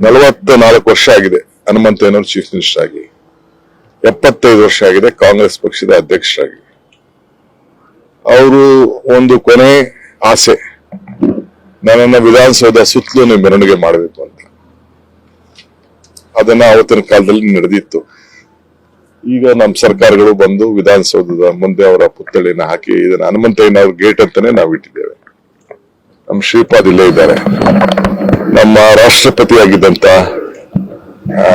ನಲವತ್ತ ನಾಲ್ಕು ವರ್ಷ ಆಗಿದೆ. ಹನುಮಂತಯ್ಯನವರು ಚೀಫ್ ಮಿನಿಸ್ಟರ್ ಆಗಿ. ಎಪ್ಪತ್ತೈದು ವರ್ಷ ಆಗಿದೆ ಕಾಂಗ್ರೆಸ್ ಪಕ್ಷದ ಅಧ್ಯಕ್ಷರಾಗಿ. ಅವರು ಒಂದು ಕೊನೆ ಆಸೆ. ನನ್ನನ್ನ ವಿಧಾನಸೌಧ ಸುತ್ತಲೂ ನೀವು ಮೆರವಣಿಗೆ ಮಾಡಬೇಕು ಅಂತ. ಅದನ್ನ ಅವತ್ತಿನ ಕಾಲದಲ್ಲಿ ನಡೆದಿತ್ತು. ಈಗ ನಮ್ಮ ಸರ್ಕಾರಗಳು ಬಂದು ವಿಧಾನಸೌಧದ ಮುಂದೆ ಅವರ ಪುತ್ಥಳಿನ ಹಾಕಿ ಇದನ್ನ ಹನುಮಂತಯ್ಯನವ್ರ ಗೇಟ್ ಅಂತಾನೆ ನಾವು ಇಟ್ಟಿದ್ದೇವೆ ನಮ್ಮ ಶ್ರೀಪಾದ್ ಇಲ್ಲೇ ಇದ್ದಾರೆ. ನಮ್ಮ ರಾಷ್ಟ್ರಪತಿ ಆಗಿದ್ದಂತ ಆ,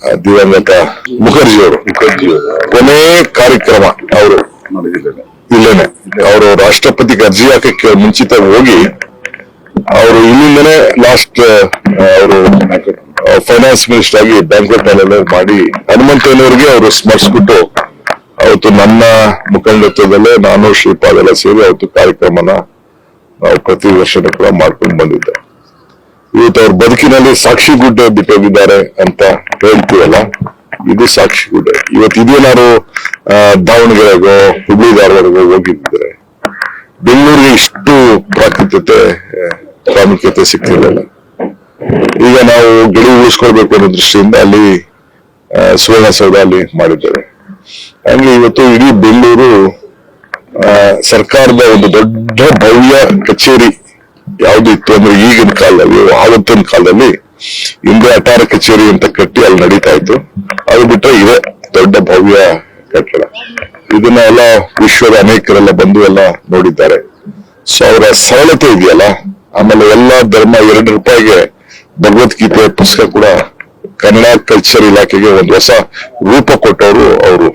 ಆ, ದಿವಂಗತ ಮುಖರ್ಜಿಯವರು ಕೊನೆ ಕಾರ್ಯಕ್ರಮ ಅವರು. ಇಲ್ಲೇನೆ. ಅವರು ರಾಷ್ಟ್ರಪತಿ ಅರ್ಜಿ ಹಾಕಕ್ಕೆ ಮುಂಚಿತ ಹೋಗಿ ಅವರು ಇಲ್ಲಿಂದನೇ ಲಾಸ್ಟ್ ಅವರು ಫೈನಾನ್ಸ್ ಮಿನಿಸ್ಟರ್ ಆಗಿ ಬ್ಯಾಂಕ್ವೆಟ್ ಹಾಲ್ ಮಾಡಿ ಹನುಮಂತಯ್ಯನವರಿಗೆ ಅವರು ಸ್ಮರಿಸ್ಬಿಟ್ಟು ಅವತ್ತು ನನ್ನ ಮುಖಂಡತ್ವದಲ್ಲೇ ನಾನು ಶ್ರೀಪಾದೆಲ್ಲ ಸೇರಿ ಅವತ್ತು ಕಾರ್ಯಕ್ರಮನ ನಾವು ಪ್ರತಿ ವರ್ಷನೂ ಕೂಡ ಮಾಡ್ಕೊಂಡು ಬಂದಿದ್ದೆ. ಇವತ್ತು ಅವ್ರ ಬದುಕಿನಲ್ಲಿ ಸಾಕ್ಷಿ ಗುಡ್ಡೆ ಬಿಟ್ಟೋಗಿದ್ದಾರೆ ಅಂತ ಹೇಳ್ತೀವಲ್ಲ? ಇದು ಸಾಕ್ಷಿ ಗುಡ್ಡೆ. ಇವತ್ತು ಇದೇನಾರು ದಾವಣಗೆರೆಗೋ ಹುಬ್ಳಿ ಧಾರವಾಡಗೋ ಹೋಗಿದ್ರೆ ಬೆಂಗಳೂರಿಗೆ ಇಷ್ಟು ಪ್ರಾಮುಖ್ಯತೆ ಪ್ರಾಮುಖ್ಯತೆ ಸಿಗ್ತಿರಲಿಲ್ಲ. ಈಗ ನಾವು ಗಿಡ ಉಳಿಸ್ಕೊಳ್ಬೇಕು ಅನ್ನೋ ದೃಷ್ಟಿಯಿಂದ ಅಲ್ಲಿ ಸುವರ್ಣಸೌಧ ಅಲ್ಲಿ ಮಾಡಿದ್ದಾರೆ. ಹಂಗೆ ಇವತ್ತು ಇಡೀ ಬೆಂಗಳೂರು ಸರ್ಕಾರದ ಒಂದು ದೊಡ್ಡ ಭವ್ಯ ಕಚೇರಿ ಯಾವ್ದು ಇತ್ತು ಅಂದ್ರೆ ಈಗಿನ ಕಾಲದಲ್ಲಿ, ಆವತ್ತಿನ ಕಾಲದಲ್ಲಿ ಹಿಂದೆ ಅಟಾರ ಕಚೇರಿ ಅಂತ ಕಟ್ಟಿ ಅಲ್ಲಿ ನಡೀತಾ ಇತ್ತು. ಅದು ಬಿಟ್ಟರೆ ಇದೆ ದೊಡ್ಡ ಭವ್ಯ ಕಟ್ಟಡ. ಇದನ್ನ ಎಲ್ಲ ವಿಶ್ವದ ಅನೇಕರೆಲ್ಲ ಬಂದು ಎಲ್ಲ ನೋಡಿದ್ದಾರೆ. ಸೊ ಅವರ ಸರಳತೆ ಇದೆಯಲ್ಲ? ಆಮೇಲೆ ಎಲ್ಲಾ ಧರ್ಮ ಎರಡು ರೂಪಾಯಿಗೆ ಭಗವದ್ಗೀತೆ ಪುಸ್ತಕ ಕೂಡ ಕನ್ನಡ ಕಲ್ಚರ್ ಇಲಾಖೆಗೆ ಒಂದು ಹೊಸ ರೂಪ ಕೊಟ್ಟವರು ಅವರು.